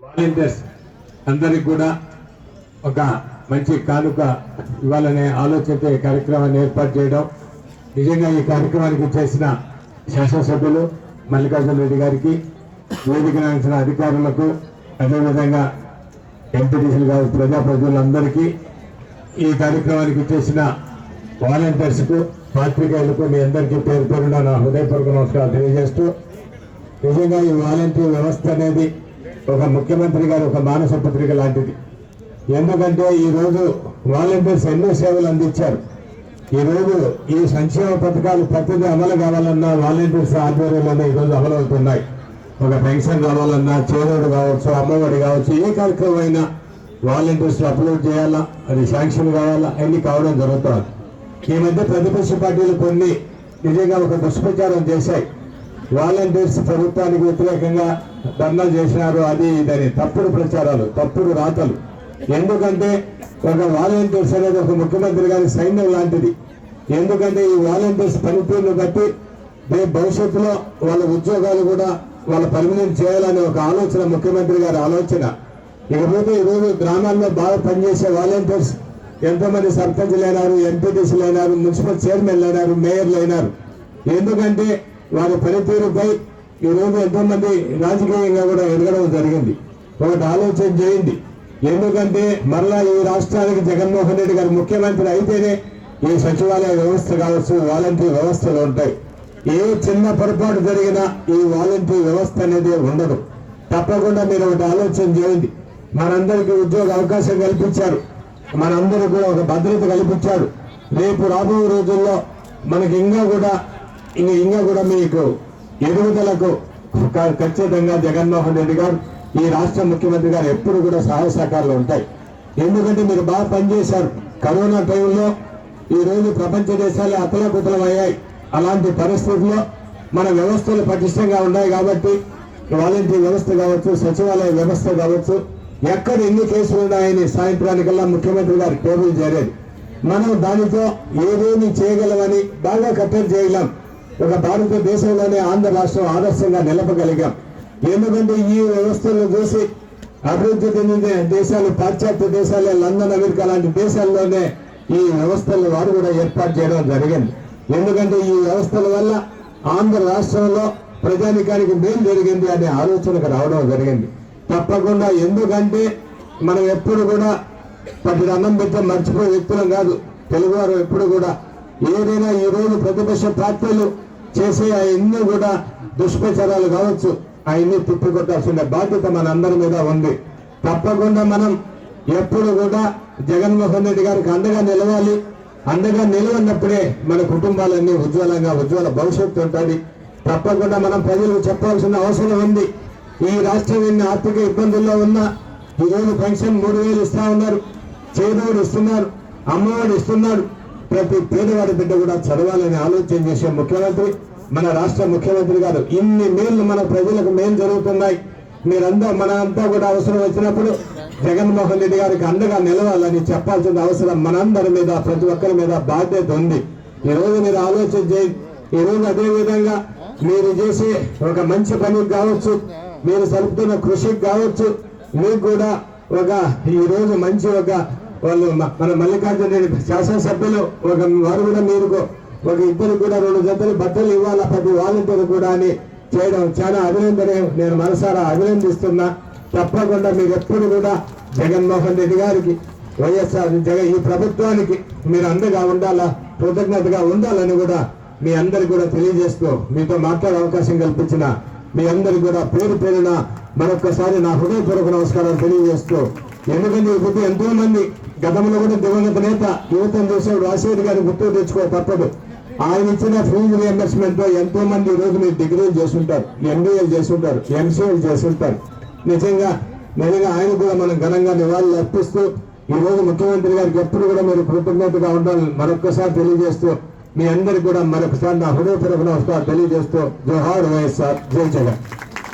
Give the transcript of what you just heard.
Volunteers అందరికి కూడా ఒక మంచి కానుక ఇవ్వాలనే ఆలోచనతో ఈ కార్యక్రమాన్ని ఏర్పాటు చేయడం. నిజంగా ఈ కార్యక్రమానికి చేసిన శాసనసభ్యులు మల్లికార్జున రెడ్డి గారికి వేదిక నాల్సిన అధికారులకు అదేవిధంగా ఎంపీటీసీలు గారు ప్రజాప్రతినిధులందరికీ ఈ కార్యక్రమానికి చేసిన వాలంటీర్స్కు పాత్రికేయులకు మీ అందరికీ పేరు పేరున నా హృదయపూర్వక నమస్కారాలు తెలియజేస్తూ నిజంగా ఈ వాలంటీర్ వ్యవస్థ అనేది ఒక ముఖ్యమంత్రి గారు ఒక మానస పత్రిక లాంటిది. ఎందుకంటే ఈరోజు వాలంటీర్స్ ఎన్నో సేవలు అందించారు. ఈ రోజు ఈ సంక్షేమ పథకాలు ప్రతిదీ అమలు కావాలన్నా వాలంటీర్స్ ఆధ్వర్యంలోనే ఈ రోజు అమలు అవుతున్నాయి. ఒక పెన్షన్ కావాలన్నా చేదోడు కావచ్చు అమ్మఒడి కావచ్చు ఏ కార్యక్రమం అయినా వాలంటీర్స్ అప్లోడ్ చేయాలా? అది శాంక్షన్ కావాలా? అన్ని కావడం జరుగుతుంది. ఈ మధ్య ప్రతిపక్ష పార్టీలు కొన్ని నిజంగా ఒక దుష్ప్రచారం చేశాయి. వాలంటీర్స్ ప్రభుత్వానికి వ్యతిరేకంగా ధర్నా చేసినారు. అది ఇదని తప్పుడు ప్రచారాలు తప్పుడు రాతలు. ఎందుకంటే ఒక వాలంటీర్స్ అనేది ఒక ముఖ్యమంత్రి గారి సైన్యం లాంటిది. ఎందుకంటే ఈ వాలంటీర్స్ పనితీరును బట్టి రేపు భవిష్యత్తులో వాళ్ళ ఉద్యోగాలు కూడా వాళ్ళ పరిమితం చేయాలనే ఒక ఆలోచన ముఖ్యమంత్రి గారి ఆలోచన. ఇకపోతే ఈరోజు గ్రామాల్లో బాగా పనిచేసే వాలంటీర్స్ ఎంతోమంది సర్పంచ్లు అయినారు ఎంపీటీసీలు అయినారు మున్సిపల్ చైర్మన్లు అయినారు మేయర్లు అయినారు. ఎందుకంటే వారి పనితీరుపై ఈ రోజు రాజకీయంగా కూడా ఎదగడం జరిగింది. ఒకటి ఆలోచన చేయండి. ఎందుకంటే మరలా ఈ రాష్ట్రానికి జగన్మోహన్ రెడ్డి గారు ముఖ్యమంత్రి అయితేనే ఈ సచివాలయ వ్యవస్థ కావచ్చు వాలంటీర్ వ్యవస్థలు ఉంటాయి. ఏ చిన్న పొరపాటు జరిగినా ఈ వాలంటీర్ వ్యవస్థ అనేది ఉండదు. తప్పకుండా మీరు ఒకటి ఆలోచన చేయండి. మనందరికీ ఉద్యోగ అవకాశం కల్పించారు. మనందరూ కూడా ఒక భద్రత కల్పించాడు రేపు రాబో రోజుల్లో మనకి ఇంకా కూడా ఇంకా ఇంకా కూడా మీకు ఎదుగుదలకు ఖచ్చితంగా జగన్మోహన్ రెడ్డి గారు ఈ రాష్ట్ర ముఖ్యమంత్రి గారు ఎప్పుడు కూడా సహాయ సహకారాలు ఉంటాయి. ఎందుకంటే మీరు బాగా పనిచేశారు. కరోనా టైంలో ఈ రోజు ప్రపంచ దేశాలు అతలకుతలం అయ్యాయి. అలాంటి పరిస్థితుల్లో మన వ్యవస్థలు పటిష్టంగా ఉన్నాయి కాబట్టి వాలంటీర్ వ్యవస్థ కావచ్చు సచివాలయ వ్యవస్థ కావచ్చు ఎక్కడ ఎన్ని కేసులు ఉన్నాయని సాయంత్రానికల్లా ముఖ్యమంత్రి గారు టేబుల్ చేరేది మనం దానితో ఏదేమి చేయగలమని బాగా కట్టడి చేయగలం. ఒక భారతదేశంలోనే ఆంధ్ర రాష్ట్రం ఆదర్శంగా నిలపగలిగాం. ఎందుకంటే ఈ వ్యవస్థలు చూసి అభివృద్ధి చెందిన దేశాలు పాశ్చాత్య దేశాలే లండన్ అమెరికా లాంటి దేశాల్లోనే ఈ వ్యవస్థలు వారు కూడా ఏర్పాటు చేయడం జరిగింది. ఎందుకంటే ఈ వ్యవస్థల వల్ల ఆంధ్ర రాష్ట్రంలో ప్రజానికానికి మేలు జరిగింది అనే ఆలోచనకు రావడం జరిగింది. తప్పకుండా ఎందుకంటే మనం ఎప్పుడు కూడా పది అన్నం పెట్టే మర్చిపోయే వ్యక్తులం కాదు. తెలుగువారు ఎప్పుడు కూడా ఏదైనా ఈ రోజు ప్రతిపక్ష పార్టీలు చేసే అవన్నీ కూడా దుష్ప్రచారాలు కావచ్చు. అవన్నీ తిప్పికొట్టాల్సిన బాధ్యత మన అందరి మీద ఉంది. తప్పకుండా మనం ఎప్పుడు కూడా జగన్మోహన్ రెడ్డి గారికి అండగా నిలవాలి. అండగా నిలవన్నప్పుడే మన కుటుంబాలన్నీ ఉజ్వలంగా ఉజ్వల భవిష్యత్తు ఉంటుంది. తప్పకుండా మనం ప్రజలకు చెప్పాల్సిన అవసరం ఉంది. ఈ రాష్ట్రం ఎన్ని ఆర్థిక ఇబ్బందుల్లో ఉన్నా ఈరోజు రోజు పెన్షన్ మూడు వేలు ఇస్తా ఉన్నారు. చేదోడు ఇస్తున్నారు. అమ్మఒడు ఇస్తున్నారు. ప్రతి పేదవాడి బిడ్డ కూడా చదవాలని ఆలోచన చేసే ముఖ్యమంత్రి మన రాష్ట్ర ముఖ్యమంత్రి గారు ఇన్ని మేలు మన ప్రజలకు మేలు జరుగుతున్నాయి. మీరంతా మన అంతా కూడా అవసరం వచ్చినప్పుడు జగన్మోహన్ రెడ్డి గారికి అండగా నిలవాలని చెప్పాల్సిన అవసరం మనందరి మీద ప్రతి ఒక్కరి మీద బాధ్యత ఉంది. ఈ రోజు మీరు ఆలోచన చేయండి ఈరోజు రోజు అదే విధంగా మీరు చేసే ఒక మంచి పనికి కావచ్చు మీరు సరుపుతున్న కృషికి కావచ్చు మీకు కూడా ఒక ఈరోజు మంచి ఒక వాళ్ళు మన మల్లికార్జున రెడ్డి శాసనసభ్యులు ఒక వారు కూడా మీరు ఒక ఇద్దరు కూడా రెండు జతలు బట్టలు ఇవ్వాలా ప్రతి వాలంటీర్ కూడా అని చేయడం చాలా అభినందనే నేను మనసారా అభినందిస్తున్నా. తప్పకుండా మీరు ఎప్పుడు కూడా జగన్మోహన్ రెడ్డి గారికి వైఎస్ఆర్ జగన్ ఈ ప్రభుత్వానికి మీరు అండగా ఉండాలా కృతజ్ఞతగా ఉండాలని కూడా మీ అందరికి కూడా తెలియజేస్తూ మీతో మాట్లాడే అవకాశం కల్పించిన మీ అందరికి కూడా పేరు పేరున మరొకసారి నా హృదయపూర్వక నమస్కారాలు తెలియజేస్తూ ఎందుకంటే ఇప్పుడు ఎంతో మంది గతంలో కూడా దివంగత నేత యువతం చేసేవాడు రాజశేఖర్ గారి గుర్తు తెచ్చుకో తప్పదు. ఆయన ఇచ్చిన ఫీజు రియంబర్స్మెంట్తో ఎంతో మంది ఈరోజు మీరు డిగ్రీలు చేస్తుంటారు. ఎంబీఏలు చేస్తుంటారు. ఎంసీఏలు చేస్తుంటారు. నిజంగా నిజంగా ఆయన కూడా మనం ఘనంగా నివాళులు అర్పిస్తూ ఈ రోజు ముఖ్యమంత్రి గారికి ఎప్పుడు కూడా మీరు కృతజ్ఞతగా ఉండాలని మరొకసారి తెలియజేస్తూ మీ అందరికి కూడా మరొకసారి నా హృదయపూర్వక నమస్కారం తెలియజేస్తూ జోహార్ వైఎస్ఆర్ జై జగన్.